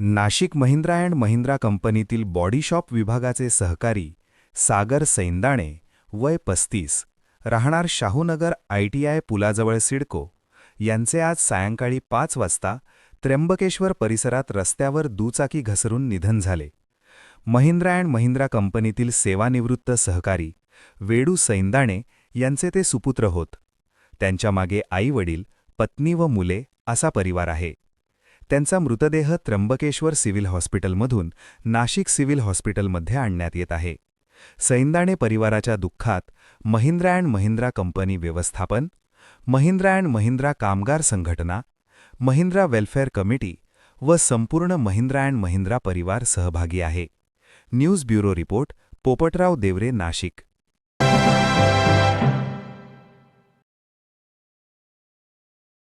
Nashik Mahindra and Mahindra कंपनीतील body shop विभागाचे सहकारी सागर सैंदाणे वय पस्तीस राहणार शाहूनगर आय टी आय पुलाजवळ सिडको यांचे आज सायंकाळी पाच वाजता त्र्यंबकेश्वर परिसरात रस्त्यावर दुचाकी घसरून निधन झाले. महिंद्रा अँड महिंद्रा कंपनीतील सेवानिवृत्त सहकारी वेडू सैंदाणे यांचे ते सुपुत्र होत. त्यांच्या मागे आईवडील पत्नी व मुले असा परिवार आहे. त्यांचा मृतदेह त्र्यंबकेश्वर सिव्हिल हॉस्पिटलमधून नाशिक सिव्हिल हॉस्पिटलमध्ये आणण्यात येत आहे. सैंदाणे परिवाराच्या दुःखात महिंद्रा अँड महिंद्रा कंपनी व्यवस्थापन महिंद्रा अँड महिंद्रा कामगार संघटना महिंद्रा वेल्फेअर कमिटी व संपूर्ण महिंद्रा अँड महिंद्रा परिवार सहभागी आहे. News bureau report Poptrao Deore Nashik.